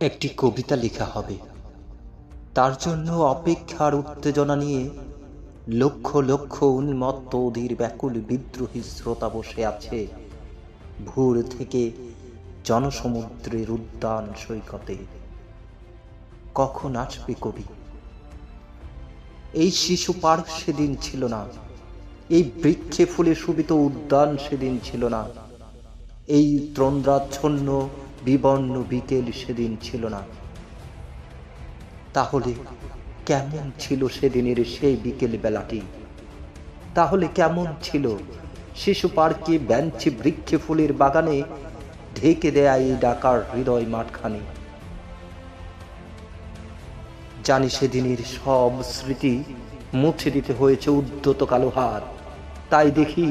একটি কবিতা লেখা হবে। তার জন্য অপেক্ষার উত্তেজনা নিয়ে লক্ষ লক্ষ উন্মত্ত অধীর ব্যাকুল বিদ্রোহী শ্রোতা বসে আছে ভোর থেকে জনসমুদ্রের উদ্যান সৈকতে। কখন আসবে কবি? এই শিশু পার্ক সেদিন ছিল না। এই বৃক্ষে ফুলে শোভিত উদ্যান সেদিন ছিল না। এই তন্দ্রাচ্ছন্ন বিবর্ণ বিকেল সেদিন ছিল না। তাহলে কেমন ছিল সেদিনের সেই বিকেল বেলাটি তাহলে কেমন ছিল? শিশু পার্কে বেঞ্চে বৃক্ষে ফুলের বাগানে ঢেকে দেয়া এই ডাকার হৃদয় মাঠখানে। জানি সেদিনের সব স্মৃতি মুছে দিতে হয়েছে উদ্যত কালো হাত। তাই দেখি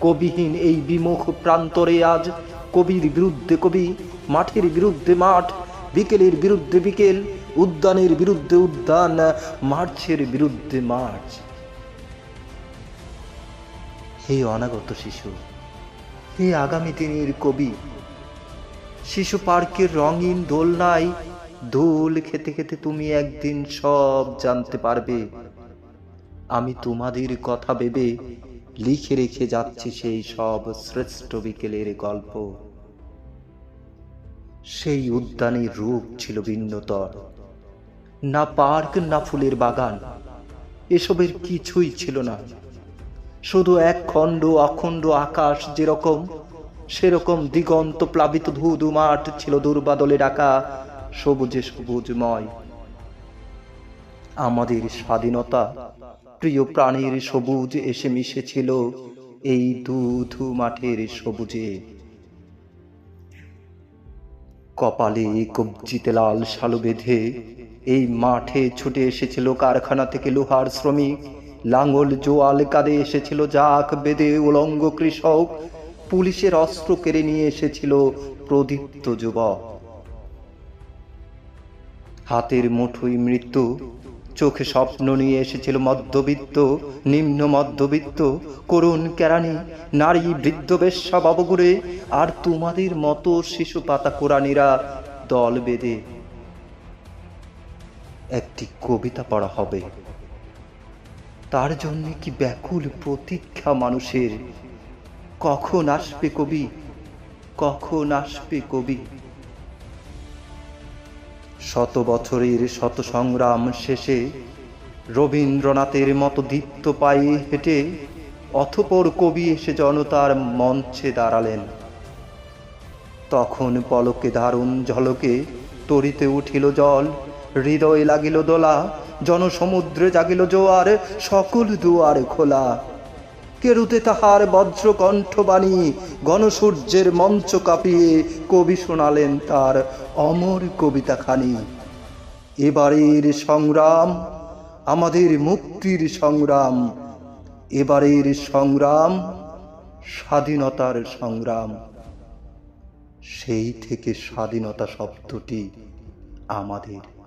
কবিহীন এই বিমুখ প্রান্তরে আজ কবির বিরুদ্ধে কবি, মাঠের বিরুদ্ধে মাঠ, বিকেলের বিরুদ্ধে বিকেল, উদ্যানের বিরুদ্ধে উদ্যান, মার্চের বিরুদ্ধে মার্চ। হে অনাগত শিশু, হে আগামী দিনের কবি, শিশু পার্কের রঙিন দোলনায় দোল খেতে খেতে তুমি একদিন সব জানতে পারবে। আমি তোমাদের কথা ভেবে লিখে রেখে যাচ্ছে সেই সব শ্রেষ্ঠ বিকেলের গল্প। সেই উদ্যানের রূপ ছিল ভিন্নতর। না পার্ক, না ফুলের বাগান, এসবের কিছুই ছিল না। শুধু এক খণ্ড, অখণ্ড আকাশ যেরকম, সেরকম দিগন্ত প্লাবিত ধুধু মাঠ ছিল দুর্বাদলে ডাকা সবুজে সবুজময়। আমাদের স্বাধীনতা। প্রিয় প্রাণীর সবুজ এসে মিশেছিল এই দুধু মাঠের সবুজে। কপালে কবজিতে লাল শালু বেঁধে এই মাঠে ছুটে এসেছিল কারখানা থেকে লোহার শ্রমিক। লাঙ্গল জোয়াল কাঁধে এসেছিল জাক বেদে উলঙ্গ কৃষক। পুলিশের অস্ত্র কেড়ে নিয়ে এসেছিল প্রদীপ্ত যুবক। হাতের মুঠোই মৃত্যু চোখে স্বপ্ন নিয়ে এসেছিল মধ্যবিত্ত, নিম্ন মধ্যবিত্ত, করুণ কেরানি নারী বৃদ্ধ বেশ্যা বাবুগুড়ে আর তোমাদের মতো শিশু পাতা কোরআনিরা দল বেঁধে একটি কবিতা পড়া হবে। তার জন্য কি ব্যাকুল প্রতীক্ষা মানুষের? কখন আসবে কবি? কখন আসবে কবি? শত বছরের শত সংগ্রাম শেষে রবীন্দ্রনাথের মতো দীপ্ত পায়ে হেঁটে অথপর কবি এসে জনতার মঞ্চে দাঁড়ালেন। তখন পলকে দারুণ ঝলকে তরিতে উঠিল জল, হৃদয়ে লাগিল দোলা, জনসমুদ্রে জাগিল জোয়ার, সকল দুয়ার খোলা। কেরুতে তাহার বজ্র কণ্ঠবাণী গণসূর্যের মঞ্চ কাঁপিয়ে কবি শোনালেন তার অমর কবিতাখানি। এবারের সংগ্রাম আমাদের মুক্তির সংগ্রাম। এবারের সংগ্রাম স্বাধীনতার সংগ্রাম। সেই থেকে স্বাধীনতা শব্দটি আমাদের